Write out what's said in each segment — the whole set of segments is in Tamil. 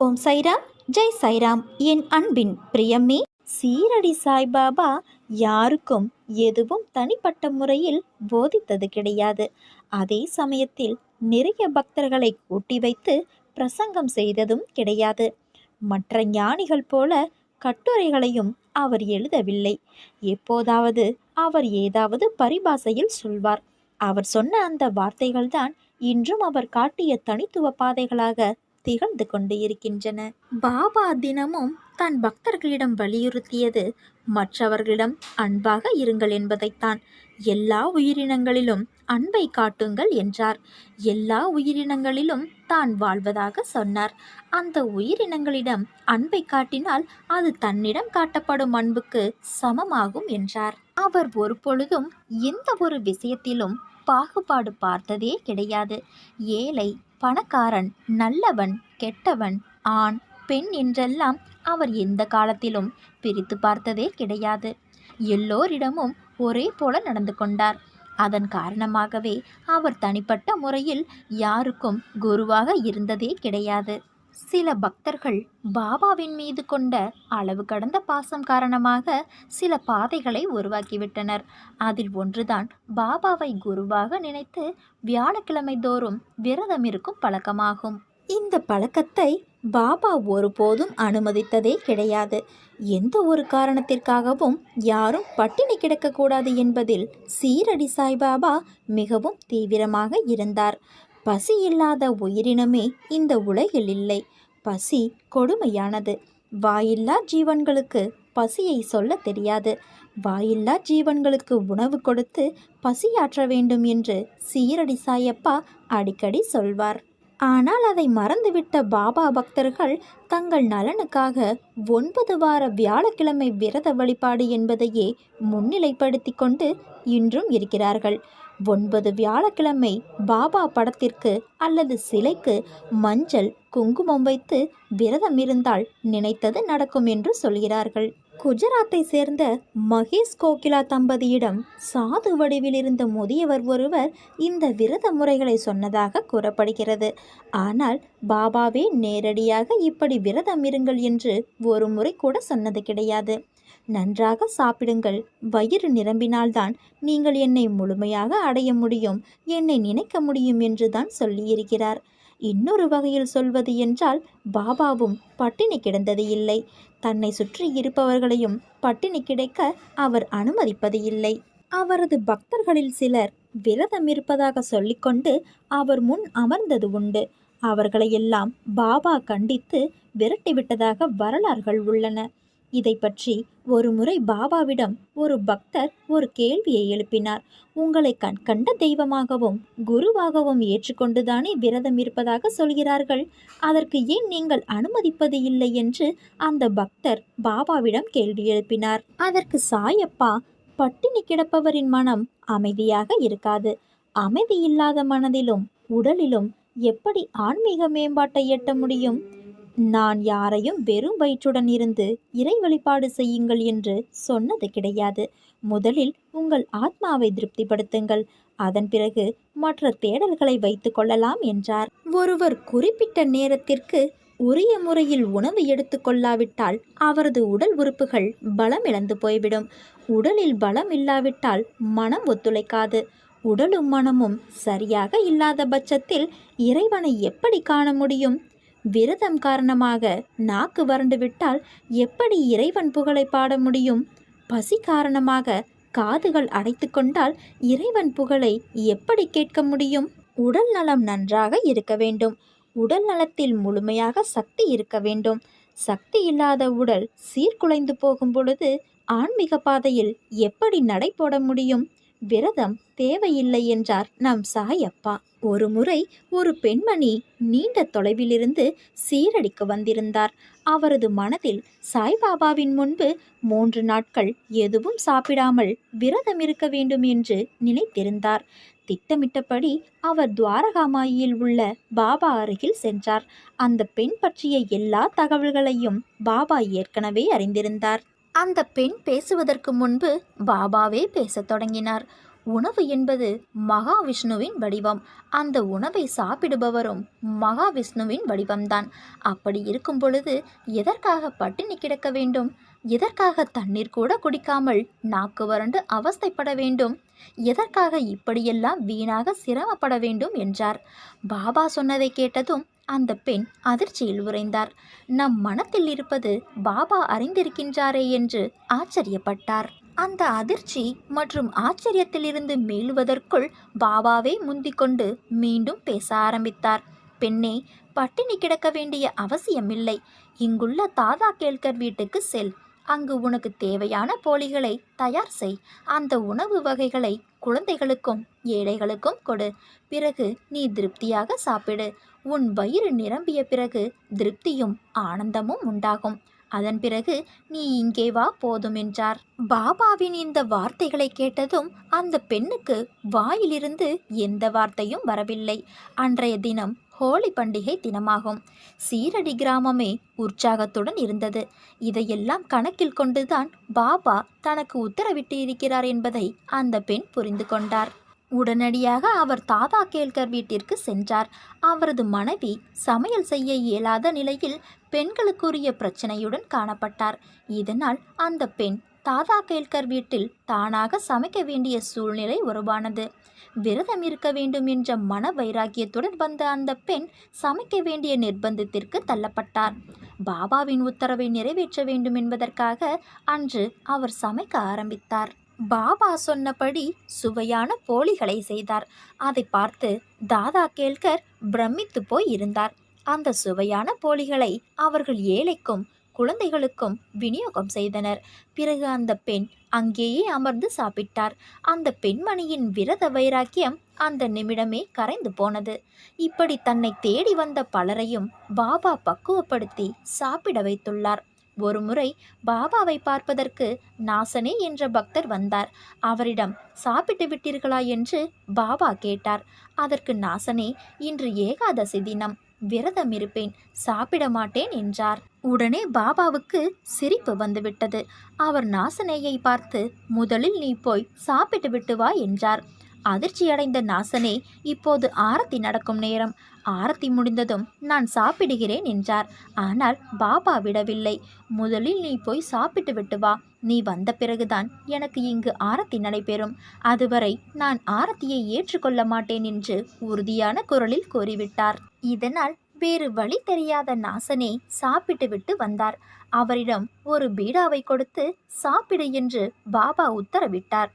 ஓம் சைராம் ஜெய் சைராம். என் அன்பின் பிரியமே சீரடி சாய்பாபா யாருக்கும் எதுவும் தனிப்பட்ட முறையில் போதித்தது கிடையாது. அதே சமயத்தில் நிறைய பக்தர்களை கூட்டி வைத்து பிரசங்கம் செய்ததும் கிடையாது. மற்ற ஞானிகள் போல கட்டுரைகளையும் அவர் எழுதவில்லை. எப்போதாவது அவர் ஏதாவது பரிபாசையில் சொல்வார். அவர் சொன்ன அந்த வார்த்தைகள்தான் இன்றும் அவர் காட்டிய தனித்துவ பாதைகளாக திகழ்ந்து கொண்டு இருக்கின்றன பாபா தினமும் தன் பக்தர்களிடம் வலியுறுத்தியது மற்றவர்களிடம் அன்பாக இருங்கள் என்பதைத்தான். எல்லா உயிரினங்களிலும் அன்பை காட்டுங்கள் என்றார். எல்லா உயிரினங்களிலும் தான் வாழ்வதாக சொன்னார். அந்த உயிரினங்களிடம் அன்பை காட்டினால் அது தன்னிடம் காட்டப்படும் அன்புக்கு சமமாகும் என்றார். அவர் ஒருபொழுதும் எந்த ஒரு விஷயத்திலும் பாகுபாடு பார்த்ததே கிடையாது. ஏழை பணக்காரன் நல்லவன் கெட்டவன் ஆண் பெண் என்றெல்லாம் அவர் எந்த காலத்திலும் பிரித்து பார்த்ததே கிடையாது. எல்லோரிடமும் ஒரே போல நடந்து கொண்டார். அதன் காரணமாகவே அவர் தனிப்பட்ட முறையில் யாருக்கும் குருவாக இருந்ததே கிடையாது. சில பக்தர்கள் பாபாவின் மீது கொண்ட அளவு கடந்த பாசம் காரணமாக சில பாதைகளை உருவாக்கிவிட்டனர். அதில் ஒன்றுதான் பாபாவை குருவாக நினைத்து வியாழக்கிழமை தோறும் விரதம் இருக்கும் பழக்கமாகும். இந்த பழக்கத்தை பாபா ஒருபோதும் அனுமதித்ததே கிடையாது. எந்த ஒரு காரணத்திற்காகவும் யாரும் பட்டினி கிடக்கக்கூடாது என்பதில் சீரடி சாய்பாபா மிகவும் தீவிரமாக இருந்தார். பசி இல்லாத உயிரினமே இந்த உலகில் இல்லை. பசி கொடுமையானது. வாயில்லா ஜீவன்களுக்கு பசியை சொல்ல தெரியாது. வாயில்லா ஜீவன்களுக்கு உணவு கொடுத்து பசியாற்ற வேண்டும் என்று சீரடி சாயப்பா அடிக்கடி சொல்வார். ஆனால் அதை மறந்துவிட்ட பாபா பக்தர்கள் தங்கள் நலனுக்காக ஒன்பது வார வியாழக்கிழமை விரத வழிபாடு என்பதையே முன்னிலைப்படுத்தி கொண்டு இன்றும் இருக்கிறார்கள். ஒன்பது வியாழக்கிழமை பாபா படத்திற்கு அல்லது சிலைக்கு மஞ்சள் குங்குமம் வைத்து விரதம் இருந்தால் நினைத்தது நடக்கும் என்று சொல்கிறார்கள். குஜராத்தை சேர்ந்த மகேஷ் கோகிலா தம்பதியிடம் சாது வடிவில் இருந்த முதியவர் ஒருவர் இந்த விரத முறைகளை சொன்னதாக கூறப்படுகிறது. ஆனால் பாபாவே நேரடியாக இப்படி விரதம் இருங்கள் என்று ஒரு முறை கூட சொன்னது கிடையாது. நன்றாக சாப்பிடுங்கள். வயிறு நிரம்பினால்தான் நீங்கள் என்னை முழுமையாக அடைய முடியும் என்னை நினைக்க முடியும் என்று தான் சொல்லியிருக்கிறார். இன்னொரு வகையில் சொல்வது என்றால் பாபாவும் பட்டினி கிடந்தது இல்லை. தன்னை சுற்றி இருப்பவர்களையும் பட்டினி கிடைக்க அவர் அனுமதிப்பது இல்லை. அவரது பக்தர்களில் சிலர் விரதம் இருப்பதாக சொல்லிக்கொண்டு அவர் முன் அமர்ந்தது உண்டு. அவர்களையெல்லாம் பாபா கண்டித்து விரட்டிவிட்டதாக வரலாறுகள் உள்ளன. இதை பற்றி ஒரு முறை பாபாவிடம் ஒரு பக்தர் ஒரு கேள்வியை எழுப்பினார். உங்களை கண் கண்ட தெய்வமாகவும் குருவாகவும் ஏற்றுக்கொண்டுதானே விரதம் இருப்பதாக சொல்கிறார்கள். அதற்கு ஏன் நீங்கள் அனுமதிப்பது இல்லை? என்று அந்த பக்தர் பாபாவிடம் கேள்வி எழுப்பினார். அதற்கு சாயப்பா பட்டினி கிடப்பவரின் மனம் அமைதியாக இருக்காது. அமைதி இல்லாத மனதிலும் உடலிலும் எப்படி ஆன்மீக மேம்பாட்டை எட்ட முடியும்? நான் யாரையும் வெறும் வயிற்றுடன் இருந்து இறை வழிபாடு செய்யுங்கள் என்று சொன்னது கிடையாது. முதலில் உங்கள் ஆத்மாவை திருப்திப்படுத்துங்கள். அதன் பிறகு மற்ற தேடல்களை வைத்து கொள்ளலாம் என்றார். ஒருவர் குறிப்பிட்ட நேரத்திற்கு உரிய முறையில் உணவு எடுத்துக்கொள்ளாவிட்டால் அவரது உடல் உறுப்புகள் பலம் இழந்து போய்விடும். உடலில் பலம் இல்லாவிட்டால் மனம் ஒத்துழைக்காது. உடலும் மனமும் சரியாக இல்லாத பட்சத்தில் இறைவனை எப்படி காண முடியும்? விரதம் காரணமாக நாக்கு வறண்டு விட்டால் எப்படி இறைவன் புகழை பாட முடியும்? பசி காரணமாக காதுகள் அடைத்து கொண்டால் இறைவன் புகழை எப்படி கேட்க முடியும்? உடல் நலம் நன்றாக இருக்க வேண்டும். உடல் நலத்தில் முழுமையாக சக்தி இருக்க வேண்டும். சக்தி இல்லாத உடல் சீர்குலைந்து போகும் பொழுது ஆன்மீக பாதையில் எப்படி நடை போட முடியும்? விரதம் தேவையில்லை என்றார் நம் சாயப்பா. ஒரு முறை ஒரு பெண்மணி நீண்ட தொலைவிலிருந்து சீரடிக்கு வந்திருந்தார். அவரது மனதில் சாய்பாபாவின் முன்பு மூன்று நாட்கள் எதுவும் சாப்பிடாமல் விரதம் இருக்க வேண்டும் என்று நினைத்திருந்தார். திட்டமிட்டபடி அவர் துவாரகாமாயில் உள்ள பாபா அருகில் சென்றார். அந்த பெண் பற்றிய எல்லா தகவல்களையும் பாபா ஏற்கனவே அறிந்திருந்தார். அந்த பெண் பேசுவதற்கு முன்பு பாபாவே பேசத் தொடங்கினார். உணவு என்பது மகாவிஷ்ணுவின் வடிவம். அந்த உணவை சாப்பிடுபவரும் மகாவிஷ்ணுவின் வடிவம்தான். அப்படி இருக்கும் பொழுது எதற்காக பட்டினி கிடக்க வேண்டும்? எதற்காக தண்ணீர் கூட குடிக்காமல் நாக்கு வறண்டு அவஸ்தைப்பட வேண்டும்? எதற்காக இப்படியெல்லாம் வீணாக சிரமப்பட வேண்டும்? என்றார். பாபா சொன்னதை கேட்டதும் அந்த பெண் அதிர்ச்சியில் உறைந்தார். நம் மனத்தில் இருப்பது பாபா அறிந்திருக்கின்றாரே என்று ஆச்சரியப்பட்டார். அந்த அதிர்ச்சி மற்றும் ஆச்சரியத்திலிருந்து மீளுவதற்குள் பாபாவே முந்திக்கொண்டு மீண்டும் பேச ஆரம்பித்தார். பெண்ணே பட்டினி கிடக்க வேண்டிய அவசியமில்லை. இங்குள்ள தாதா கேல்கர் வீட்டுக்கு செல். அங்கு உனக்கு தேவையான போலிகளை தயார் செய். அந்த உணவு வகைகளை குழந்தைகளுக்கும் ஏழைகளுக்கும் கொடு. பிறகு நீ திருப்தியாக சாப்பிடு. உன் வயிறு நிரம்பிய பிறகு திருப்தியும் ஆனந்தமும் உண்டாகும். அதன் பிறகு நீ இங்கே வா போதும் என்றார். பாபாவின் இந்த வார்த்தைகளை கேட்டதும் அந்த பெண்ணுக்கு வாயிலிருந்து எந்த வார்த்தையும் வரவில்லை. அன்றைய தினம் ஹோலி பண்டிகை தினமாகும். சீரடி கிராமமே உற்சாகத்துடன் இருந்தது. இதையெல்லாம் கணக்கில் கொண்டுதான் பாபா தனக்கு உத்தரவிட்டு இருக்கிறார் என்பதை அந்த பெண் புரிந்து கொண்டார். உடனடியாக அவர் தாதா கேல்கர் வீட்டிற்கு சென்றார். அவரது மனைவி சமையல் செய்ய இயலாத நிலையில் பெண்களுக்குரிய பிரச்சனையுடன் காணப்பட்டார். இதனால் அந்த பெண் தாதா கேல்கர் வீட்டில் தானாக சமைக்க வேண்டிய சூழ்நிலை உருவானது. விரதம் இருக்க வேண்டும் என்ற மன வைராக்கியத்துடன் வந்த அந்த பெண் சமைக்க வேண்டிய நிர்பந்தத்திற்கு தள்ளப்பட்டார். பாபாவின் உத்தரவை நிறைவேற்ற வேண்டும் என்பதற்காக அன்று அவர் சமைக்க ஆரம்பித்தார். பாபா சொன்னபடி சுவையான போலிகளை செய்தார். அதை பார்த்து தாதா கேள்கர் பிரமித்து போய் இருந்தார். அந்த சுவையான போலிகளை அவர்கள் ஏழைக்கும் குழந்தைகளுக்கும் விநியோகம் செய்தனர். பிறகு அந்த பெண் அங்கேயே அமர்ந்து சாப்பிட்டார். அந்த பெண்மணியின் விரத வைராக்கியம் அந்த நிமிடமே கரைந்து போனது. இப்படி தன்னை தேடி வந்த பலரையும் பாபா பக்குவப்படுத்தி சாப்பிட வைத்துள்ளார். ஒருமுறை பாபாவை பார்ப்பதற்கு நாசனே என்ற பக்தர் வந்தார். அவரிடம் சாப்பிட்டு விட்டீர்களா? என்று பாபா கேட்டார். அதற்கு நாசனே இன்று ஏகாதசி தினம். விரதம் இருப்பேன். சாப்பிட மாட்டேன் என்றார். உடனே பாபாவுக்கு சிரிப்பு வந்துவிட்டது. அவர் நாசனேயை பார்த்து முதலில் நீ போய் சாப்பிட்டு விட்டு வா என்றார். அதிர்ச்சியடைந்த நாசனே இப்போது ஆரத்தி நடக்கும் நேரம். ஆரத்தி முடிந்ததும் நான் சாப்பிடுகிறேன் என்றார். ஆனால் பாபா விடவில்லை. முதலில் நீ போய் சாப்பிட்டு விட்டு வா. நீ வந்த பிறகுதான் எனக்கு இங்கு ஆரத்தி நடைபெறும். அதுவரை நான் ஆரத்தியை ஏற்றுக்கொள்ள மாட்டேன் என்று உறுதியான குரலில் கூறிவிட்டார். இதனால் வேறு வழி தெரியாத நாசனே சாப்பிட்டுவிட்டு வந்தார். அவரிடம் ஒரு பீடாவை கொடுத்து சாப்பிடு என்று பாபா உத்தரவிட்டார்.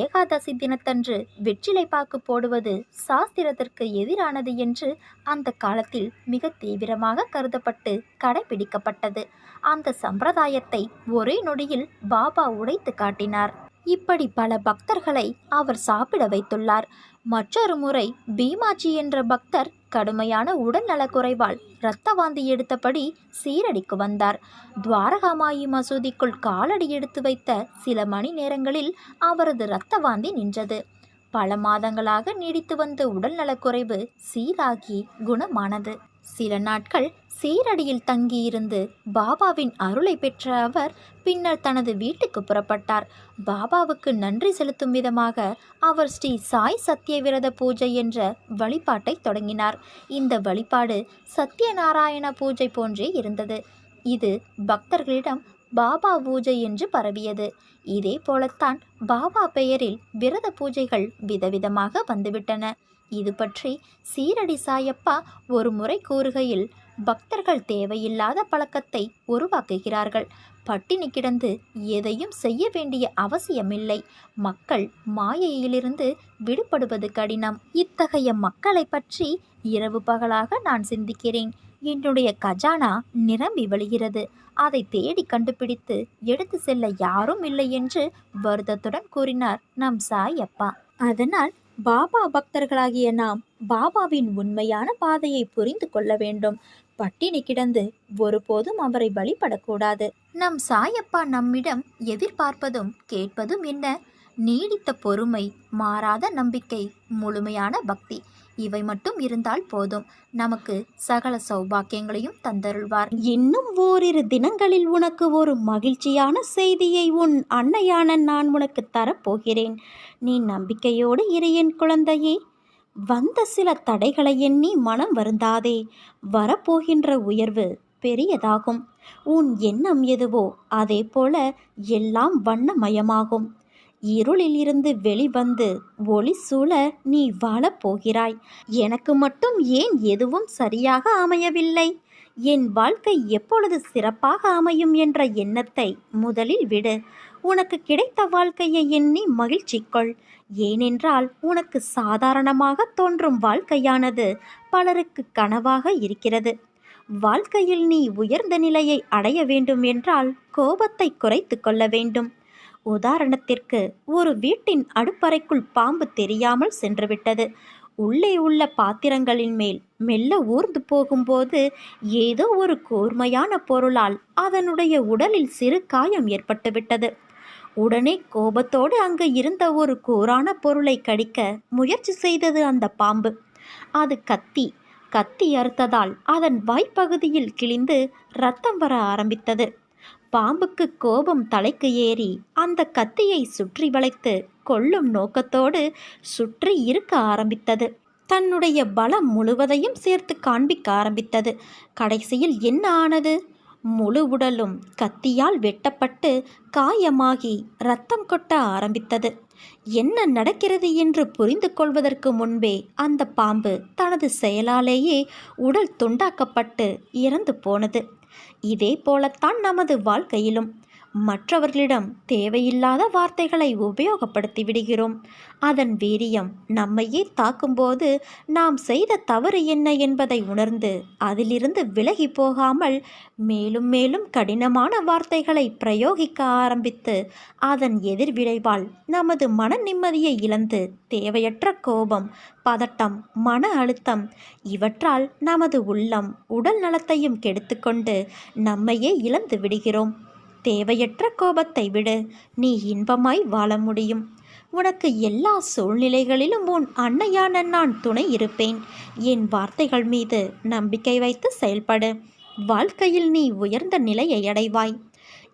ஏகாதசி தினத்தன்று வெற்றிலை பாக்கு போடுவது சாஸ்திரத்திற்கு எதிரானது என்று அந்த காலத்தில் மிக தீவிரமாக கருதப்பட்டு கடைபிடிக்கப்பட்டது. அந்த சம்பிரதாயத்தை ஒரே நொடியில் பாபா உடைத்து காட்டினார். இப்படி பல பக்தர்களை அவர் சாப்பிட வைத்துள்ளார். மற்றொரு முறை பீமாஜி என்ற பக்தர் கடுமையான உடல் நலக்குறைவால் இரத்த வாந்தி எடுத்தபடி சீரடிக்கு வந்தார். துவாரகாமாயி மசூதிக்குள் காலடி எடுத்து வைத்த சில மணி நேரங்களில் அவரது இரத்த வாந்தி நின்றது. பல மாதங்களாக நீடித்து வந்த உடல் நலக்குறைவு சீராகி குணமானது. சில நாட்கள் சீரடியில் தங்கியிருந்து பாபாவின் அருளை பெற்ற அவர் பின்னர் தனது வீட்டுக்கு புறப்பட்டார். பாபாவுக்கு நன்றி செலுத்தும் விதமாக அவர் ஸ்ரீ சாய் சத்தியவிரத பூஜை என்ற வழிபாட்டை தொடங்கினார். இந்த வழிபாடு சத்யநாராயண பூஜை போன்றே இருந்தது. இது பக்தர்களிடம் பாபா பூஜை என்று பரவியது. இதே போலத்தான் பாபா பெயரில் விரத பூஜைகள் விதவிதமாக வந்துவிட்டன. இது பற்றி சீரடி சாயப்பா ஒரு முறை கூறுகையில் பக்தர்கள் தேவையில்லாத பழக்கத்தை உருவாக்குகிறார்கள். பட்டினி கிடந்து எதையும் செய்ய வேண்டிய அவசியமில்லை. மக்கள் மாயையிலிருந்து விடுபடுவது கடினம். இத்தகைய மக்களை பற்றி இரவு பகலாக நான் சிந்திக்கிறேன். என்னுடைய கஜானா நிரம்பி வழிகிறது. அதை தேடி கண்டுபிடித்து எடுத்து செல்ல யாரும் இல்லை என்று வருத்தத்துடன் கூறினார் நம் சாய் அப்பா அதனால் பாபா பக்தர்களாகிய நாம் பாபாவின் உண்மையான பாதையை புரிந்து கொள்ள வேண்டும். பட்டினி கிடந்து ஒருபோதும் அவரை வழிபடக்கூடாது நம் சாயப்பா நம்மிடம் எதிர்பார்ப்பதும் கேட்பதும் என்ன? நீடித்த பொறுமை மாறாத நம்பிக்கை முழுமையான பக்தி இவை மட்டும் இருந்தால் போதும். நமக்கு சகல சௌபாக்கியங்களையும் தந்தருள்வார். இன்னும் ஓரிரு தினங்களில் உனக்கு ஒரு மகிழ்ச்சியான செய்தியை உன் அன்னையான நான் உனக்கு தரப்போகிறேன். நீ நம்பிக்கையோடு இரு என் குழந்தையே. வந்த சில தடைகளை எண்ணி மனம் வருந்தாதே. வரப்போகின்ற உயர்வு பெரியதாகும். உன் எண்ணம் எதுவோ அதே போல எல்லாம் வண்ணமயமாகும். இருளில் இருந்து வெளிவந்து ஒளி சூழ நீ வாழப்போகிறாய். எனக்கு மட்டும் ஏன் எதுவும் சரியாக அமையவில்லை? என் வாழ்க்கை எப்பொழுது சிறப்பாக அமையும் என்ற எண்ணத்தை முதலில் விடு. உனக்கு கிடைத்த வாழ்க்கையை எண்ணி மகிழ்ச்சி கொள். ஏனென்றால் உனக்கு சாதாரணமாக தோன்றும் வாழ்க்கையானது பலருக்கு கனவாக இருக்கிறது. வாழ்க்கையில் நீ உயர்ந்த நிலையை அடைய வேண்டும் என்றால் கோபத்தை குறைத்து கொள்ள வேண்டும். உதாரணத்திற்கு ஒரு வீட்டின் அடுப்பறைக்குள் பாம்பு தெரியாமல் சென்றுவிட்டது. உள்ளே உள்ள பாத்திரங்களின் மேல் மெல்ல ஊர்ந்து போகும்போது ஏதோ ஒரு கூர்மையான பொருளால் அதனுடைய உடலில் சிறு காயம் ஏற்பட்டுவிட்டது. உடனே கோபத்தோடு அங்கு இருந்த ஒரு கூரான பொருளை கடிக்க முயற்சி செய்தது அந்த பாம்பு. அது கத்தி. கத்தி அறுத்ததால் அதன் வாய்ப்பகுதியில் கிழிந்து ரத்தம் வர ஆரம்பித்தது. பாம்புக்கு கோபம் தலைக்கு ஏறி அந்த கத்தியை சுற்றி வளைத்து கொல்லும் நோக்கத்தோடு சுற்றி இருக்க ஆரம்பித்தது. தன்னுடைய பலம் முழுவதையும் சேர்த்து காண்பிக்க ஆரம்பித்தது. கடைசியில் என்ன ஆனது? முழு உடலும் கத்தியால் வெட்டப்பட்டு காயமாகி ரத்தம் கொட்ட ஆரம்பித்தது. என்ன நடக்கிறது என்று புரிந்து கொள்வதற்கு முன்பே அந்த பாம்பு தனது செயலாலேயே உடல் துண்டாக்கப்பட்டு இறந்து போனது. இதே போலத்தான் நமது வாழ்க்கையிலும் மற்றவர்களிடம் தேவையில்லாத வார்த்தைகளை உபயோகப்படுத்தி விடுகிறோம். அதன் வீரியம் நம்மையே தாக்கும்போது நாம் செய்த தவறு என்ன என்பதை உணர்ந்து அதிலிருந்து விலகி போகாமல் மேலும் மேலும் கடினமான வார்த்தைகளை பிரயோகிக்க ஆரம்பித்து அதன் எதிர்விளைவால் நமது மன நிம்மதியை இழந்து தேவையற்ற கோபம் பதட்டம் மன அழுத்தம் இவற்றால் நமது உள்ளம் உடல் நலத்தையும் கெடுத்துக்கொண்டு நம்மையே இழந்து விடுகிறோம். தேவையற்ற கோபத்தை விடு. நீ இன்பமாய் வாழ முடியும். உனக்கு எல்லா சூழ்நிலைகளிலும் உன் அன்னையான நான் துணை இருப்பேன். என் வார்த்தைகள் மீது நம்பிக்கை வைத்து செயல்படு. வாழ்க்கையில் நீ உயர்ந்த நிலையை அடைவாய்.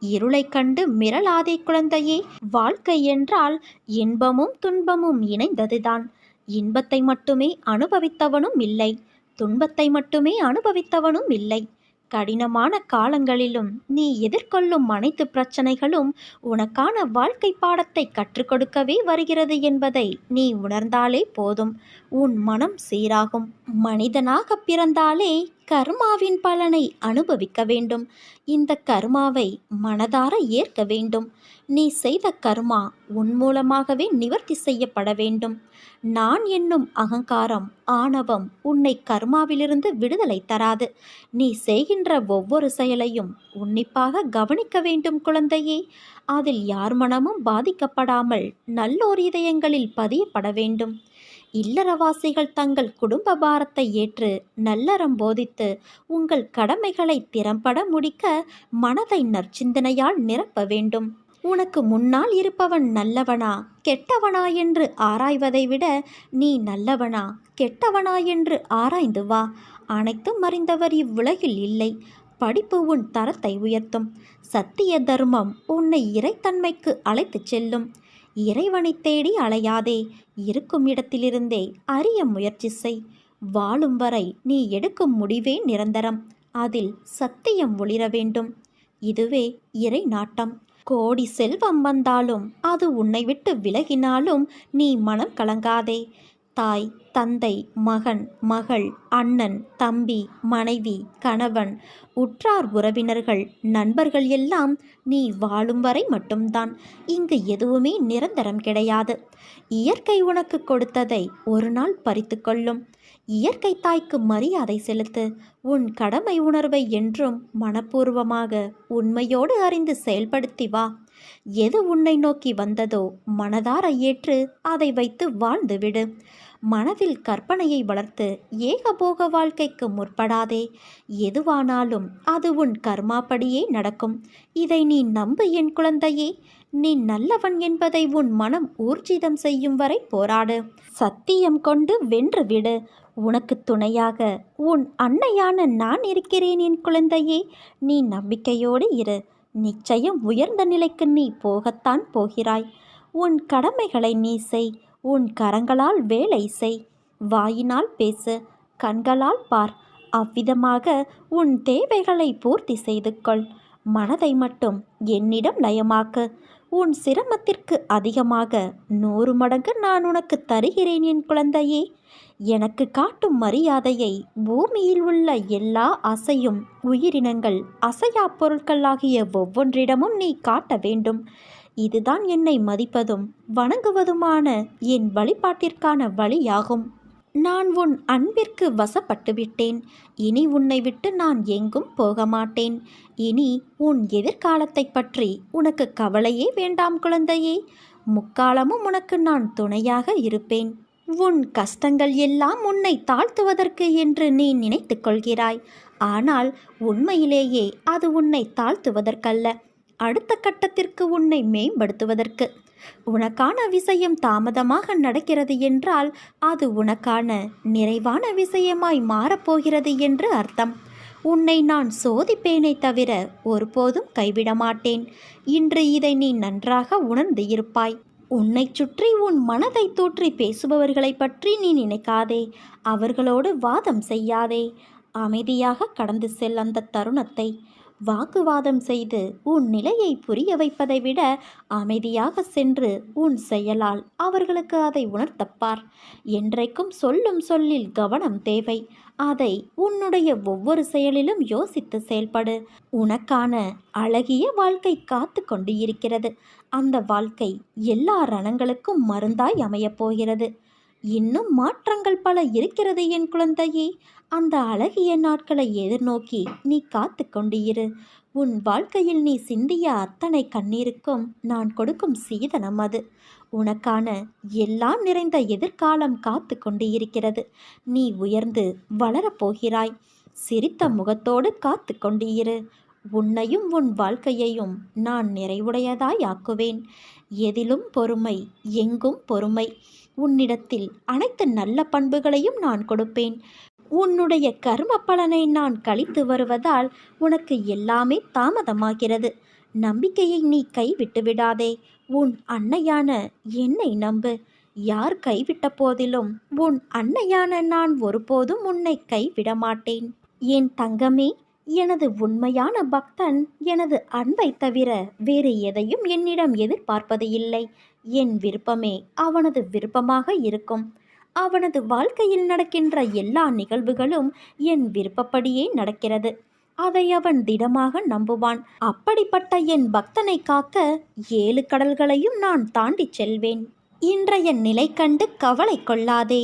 இருளை கண்டு மிரளாதே குழந்தையே வாழ்க்கை என்றால் இன்பமும் துன்பமும் இணைந்ததுதான். இன்பத்தை மட்டுமே அனுபவித்தவனும் இல்லை. துன்பத்தை மட்டுமே அனுபவித்தவனும் இல்லை. கடினமான காலங்களிலும் நீ எதிர்கொள்ளும் அனைத்து பிரச்சனைகளும் உனக்கான வாழ்க்கை பாடத்தை கற்றுக் கொடுக்கவே வருகிறது என்பதை நீ உணர்ந்தாலே போதும். உன் மனம் சீராகும். மனிதனாக பிறந்தாலே கர்மாவின் பலனை அனுபவிக்க வேண்டும். இந்த கர்மாவை மனதார ஏற்க வேண்டும். நீ செய்த கர்மா உன் மூலமாகவே நிவர்த்தி செய்யப்பட வேண்டும். நான் என்னும் அகங்காரம் ஆணவம் உன்னை கர்மாவிலிருந்து விடுதலை தராது. நீ செய்கின்ற ஒவ்வொரு செயலையும் உன்னிப்பாக கவனிக்க வேண்டும் குழந்தையே. அதில் யார் மனமும் பாதிக்கப்படாமல் நல்லோர் இதயங்களில் பதியப்பட வேண்டும். இல்லறவாசிகள் தங்கள் குடும்ப பாரத்தை ஏற்று நல்லறம் போதித்து உங்கள் கடமைகளை திறம்பட முடிக்க மனதை நற்சிந்தனையால் நிரப்ப வேண்டும். உனக்கு முன்னால் இருப்பவன் நல்லவனா கெட்டவனா என்று ஆராய்வதை விட நீ நல்லவனா கெட்டவனா என்று ஆராய்ந்து வா. அனைத்தும் அறிந்தவர் இவ்வுலகில் இல்லை. படிப்பு உன் தரத்தை உயர்த்தும். சத்திய தர்மம் உன்னை இறைத்தன்மைக்கு அழைத்துச் செல்லும். இறைவனை தேடி அலையாதே இருக்கும் இடத்திலிருந்தே அறிய முயற்சி செய். வாழும் வரை நீ எடுக்கும் முடிவே நிரந்தரம். அதில் சத்தியம் ஒளிர வேண்டும். இதுவே இறை நாட்டம். கோடி செல்வம் வந்தாலும் அது உன்னை விட்டு விலகினாலும் நீ மனம் கலங்காதே. தாய் தந்தை மகன் மகள் அண்ணன் தம்பி மனைவி கணவன் உற்றார் உறவினர்கள் நண்பர்கள் எல்லாம் நீ வாழும் வரை மட்டும்தான். இங்கு எதுவுமே நிரந்தரம் கிடையாது. இயற்கை உனக்கு கொடுத்ததை ஒரு நாள் பறித்து கொள்ளும். இயற்கை தாய்க்கு மரியாதை செலுத்து. உன் கடமை உணர்வை என்றும் மனப்பூர்வமாக உண்மையோடு அறிந்து செயல்படுத்தி வா. எது உன்னை நோக்கி வந்ததோ மனதார ஏற்று அதை வைத்து வாழ்ந்துவிடு மனதில் கற்பனையை வளர்த்து ஏகபோக வாழ்க்கைக்கு முற்படாதே. எதுவானாலும் அது உன் கர்மாப்படியே நடக்கும். இதை நீ நம்பு என் குழந்தையே. நீ நல்லவன் என்பதை உன் மனம் ஊர்ஜிதம் செய்யும் வரை போராடு. சத்தியம் கொண்டு வென்று விடு. உனக்கு துணையாக உன் அன்னையான நான் இருக்கிறேன் என் குழந்தையே. நீ நம்பிக்கையோடு இரு. நிச்சயம் உயர்ந்த நிலைக்கு நீ போகத்தான் போகிறாய். உன் கடமைகளை நீ செய். உன் கரங்களால் வேலை செய். வாயினால் பேசு கண்களால் பார். அவ்விதமாக உன் தேவைகளை பூர்த்தி செய்து கொள். மனதை மட்டும் என்னிடம் லயமாக்கு உன் சிரமத்திற்கு அதிகமாக நூறு மடங்கு நான் உனக்கு தருகிறேன் என் குழந்தையே. எனக்கு காட்டும் மரியாதையை பூமியில் உள்ள எல்லா அசையும் உயிரினங்கள் அசையா பொருட்கள் ஆகிய ஒவ்வொன்றிடமும் நீ காட்ட வேண்டும். இதுதான் என்னை மதிப்பதும் வணங்குவதுமான என் வழிபாட்டிற்கான வழியாகும். நான் உன் அன்பிற்கு வசப்பட்டு விட்டேன் இனி உன்னை விட்டு நான் எங்கும் போக மாட்டேன் இனி உன் எதிர்காலத்தை பற்றி உனக்கு கவலையே வேண்டாம் குழந்தையே. முக்காலமும் உனக்கு நான் துணையாக இருப்பேன். உன் கஷ்டங்கள் எல்லாம் உன்னை தாழ்த்துவதற்கு என்று நீ நினைத்து கொள்கிறாய். ஆனால் உண்மையிலேயே அது உன்னை தாழ்த்துவதற்கல்ல. அடுத்த கட்டத்திற்கு உன்னை மேம்படுத்துவதற்கு. உனக்கான விஷயம் தாமதமாக நடக்கிறது என்றால் அது உனக்கான நிறைவான விஷயமாய் மாறப்போகிறது என்று அர்த்தம். உன்னை நான் சோதிப்பேனே தவிர ஒருபோதும் கைவிட மாட்டேன். இன்று இதை நீ நன்றாக உணர்ந்து இருப்பாய். உன்னை சுற்றி உன் மனதை தூற்றி பேசுபவர்களை பற்றி நீ நினைக்காதே. அவர்களோடு வாதம் செய்யாதே. அமைதியாக கடந்து செல் அந்த தருணத்தை. வாக்குவாதம் செய்து உன் நிலையை புரிய வைப்பதை விட அமைதியாக சென்று உன் செயலால் அவர்களுக்கு அதை உணர்த்தப்பார். என்றைக்கும் சொல்லும் சொல்லில் கவனம் தேவை. அதை உன்னுடைய ஒவ்வொரு செயலிலும் யோசித்து செயல்படு. உனக்கான அழகிய வாழ்க்கை காத்து கொண்டு இருக்கிறது அந்த வாழ்க்கை எல்லா ரணங்களுக்கும் மருந்தாய் அமையப் போகிறது. இன்னும் மாற்றங்கள் பல இருக்கிறது என் குழந்தையே. அந்த அழகிய நாட்களை எதிர்நோக்கி நீ காத்து கொண்டிரு. உன் வாழ்க்கையில் நீ சிந்திய அத்தனை கண்ணீருக்கும் நான் கொடுக்கும் சீதனம் அது. உனக்கான எல்லாம் நிறைந்த எதிர்காலம் காத்து கொண்டு இருக்கிறது நீ உயர்ந்து வளரப்போகிறாய். சிரித்த முகத்தோடு காத்து கொண்டிரு. உன்னையும் உன் வாழ்க்கையையும் நான் நிறைவுடையதாய் ஆக்குவேன். எதிலும் பொறுமை எங்கும் பொறுமை. உன்னிடத்தில் அனைத்து நல்ல பண்புகளையும் நான் கொடுப்பேன். உன்னுடைய கர்ம பலனை நான் கழித்து வருவதால் உனக்கு எல்லாமே தாமதமாகிறது. நம்பிக்கையை நீ கைவிட்டு விடாதே. உன் அன்னையான என்னை நம்பு. யார் கைவிட்ட போதிலும் உன் அன்னையான நான் ஒருபோதும் உன்னை கைவிட மாட்டேன். என் தங்கமே எனது உண்மையான பக்தன் எனது அன்பை தவிர வேறு எதையும் என்னிடம் எதிர்பார்ப்பது இல்லை. என் விருப்பமே அவனது விருப்பமாக இருக்கும். அவனது வாழ்க்கையில் நடக்கின்ற எல்லா நிகழ்வுகளும் என் விருப்பப்படியே நடக்கிறது. அதை அவன் திடமாக நம்புவான். அப்படிப்பட்ட என் பக்தனை காக்க ஏழு கடல்களையும் நான் தாண்டிச் செல்வேன். இன்றைய நிலை கண்டு கவலை கொள்ளாதே.